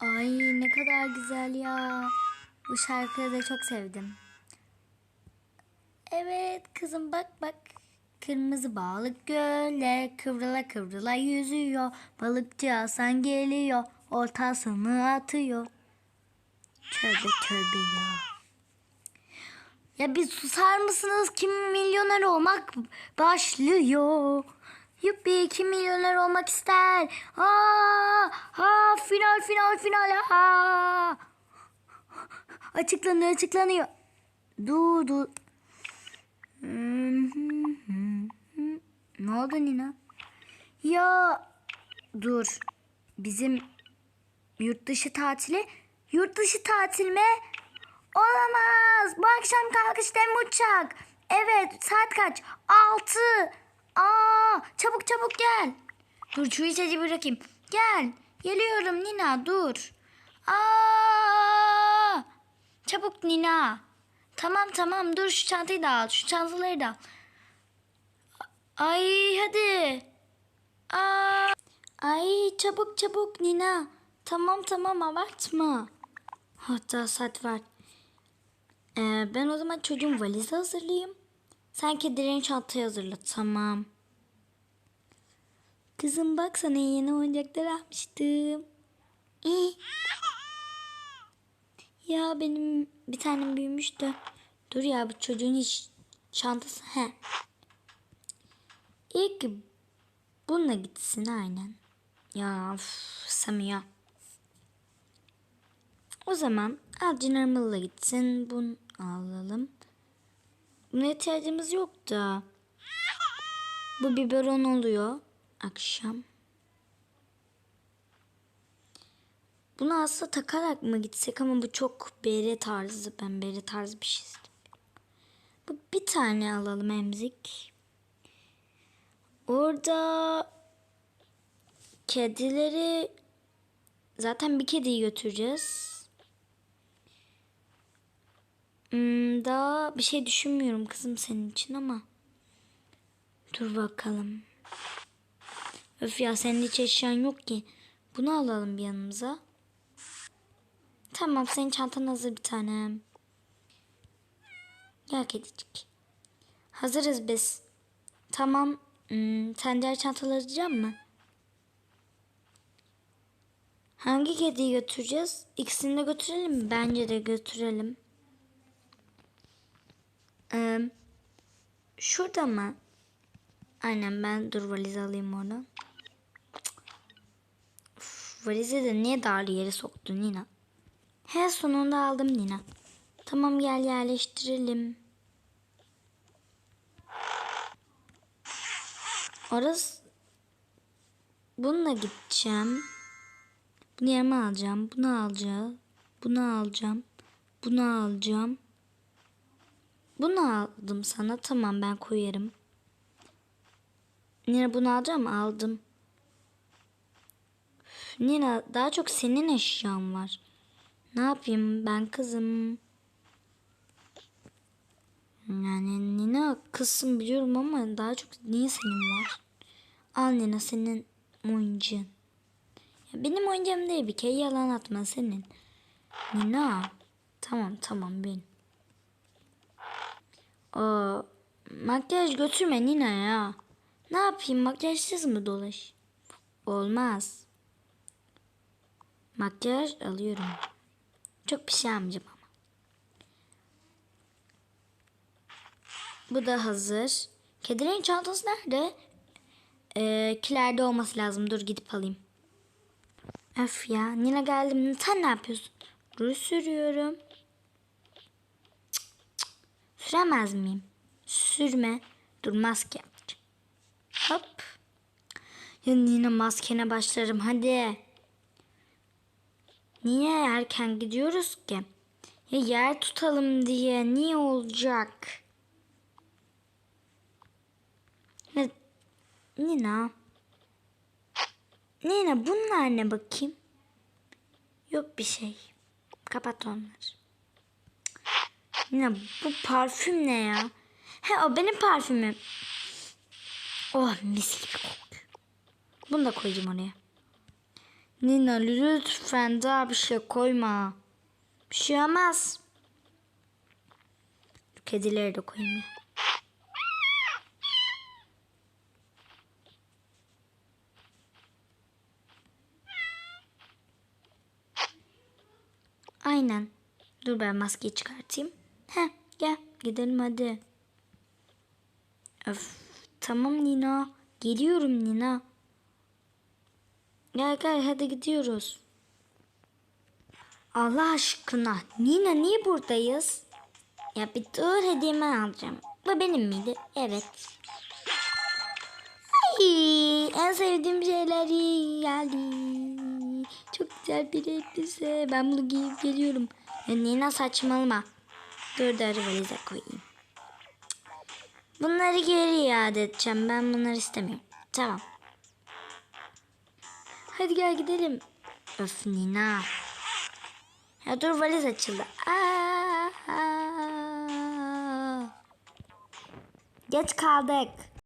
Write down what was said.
Ay ne kadar güzel ya. Bu şarkıyı da çok sevdim. Evet kızım bak bak. Kırmızı balık göle kıvrıla kıvrıla yüzüyor. Balıkçı Hasan geliyor. Oltasını atıyor. Tövbe tövbe ya. Ya bir susar mısınız? Kim milyoner olmak başlıyor. Yuppi kim milyoner olmak ister? Aa, ha, final final final. Aa. Açıklanıyor açıklanıyor. Dur dur. Ne oldu Nina? Ya dur. Bizim yurt dışı tatili. Yurt dışı tatil mi? Olamaz. Bu akşam kalkışta uçak? Evet saat kaç? Altı. Aa, çabuk çabuk gel. Dur şu içeci bırakayım. Gel. Geliyorum Nina dur. Aa, çabuk Nina. Tamam tamam dur şu çantayı da al. Şu çantaları da al. Ay hadi. Aa, ay çabuk çabuk Nina. Tamam tamam abartma. Hatta saat var. Ee, ben o zaman çocuğun valizi hazırlayayım. Sen kedilerin çantayı hazırla. Tamam. Kızım bak sana yeni oyuncaklar almıştım. İyi. Ya benim bir tanem büyümüş de. Dur ya bu çocuğun hiç çantası. He. İyi ki bununla gitsin aynen. Ya üf, Samiha. O zaman al Cinarmalı'la gitsin. Bunu alalım. Buna ihtiyacımız yok da. Bu biberon oluyor. Akşam. Bunu aslında takarak mı gitsek ama bu çok bere tarzı. Ben bere tarzı bir şey istiyorum. Bu bir tane alalım emzik. Orada kedileri zaten bir kediyi götüreceğiz. Daha bir şey düşünmüyorum kızım senin için ama. Dur bakalım. Öf ya senin hiç eşyan yok ki. Bunu alalım bir yanımıza. Tamam senin çantan hazır bir tanem. Gel kedicik. Hazırız biz. Tamam. Hmm, sen diğer çantaları alacak mı? Hangi kediyi götüreceğiz? İkisini de götürelim mi? Bence de götürelim. Ee, şurada mı? Aynen ben dur valizi alayım oradan. Uf, de niye darlı yere soktun Nina? He sonunda aldım Nina. Tamam gel yerleştirelim. Orası bununla gideceğim. Bunu yerime alacağım. Bunu alacağım. Bunu alacağım. Bunu alacağım. Bunu aldım sana. Tamam ben koyarım. Nina bunu alacağım? Aldım. Nina daha çok senin eşyan var. Ne yapayım ben kızım? Yani Nina kızsın biliyorum ama daha çok niye senin var? Al Nina senin oyuncağın. Ya benim oyuncağım değil bir kere yalan atma senin. Nina. Tamam tamam bin. Aa, makyaj götürme Nina ya. Ne yapayım makyajsız mı dolaş? Olmaz. Makyaj alıyorum. Çok bir şey almayacağım ama. Bu da hazır. Kedilerin çantası nerede? Ee, kilerde olması lazım. Dur gidip alayım. Öf ya. Nina geldim. Sen ne yapıyorsun? Ruj sürüyorum. Süremez miyim? Sürme. Dur maske. Hop. Ya Nina maskene başlarım. Hadi. Niye erken gidiyoruz ki? Ya yer tutalım diye. Niye olacak? Ya, Nina. Nina bunlar ne bakayım? Yok bir şey. Kapat onları. Nina bu parfüm ne ya? He o benim parfümüm. Oh mis gibi kokuyor. Bunu da koyacağım oraya. Nina lütfen daha bir şey koyma. Bir şey olmaz. Kedileri de koyayım ya. Aynen. Dur ben maskeyi çıkartayım. Heh gel gidelim hadi. Öf tamam Nina. Geliyorum Nina. Gel gel hadi gidiyoruz. Allah aşkına Nina niye buradayız? Ya bir dur hediyemi alacağım. Bu benim miydi? Evet. Ay, en sevdiğim şeyler geldi. Çok güzel bir elbise. Ben bunu giyip geliyorum. Ya Nina saçmalama. Da valize koyayım. Bunları geri iade edeceğim. Ben bunları istemiyorum. Tamam. Hadi gel gidelim. Öf Nina. Ya dur valiz açıldı. Aa, aa. Geç kaldık.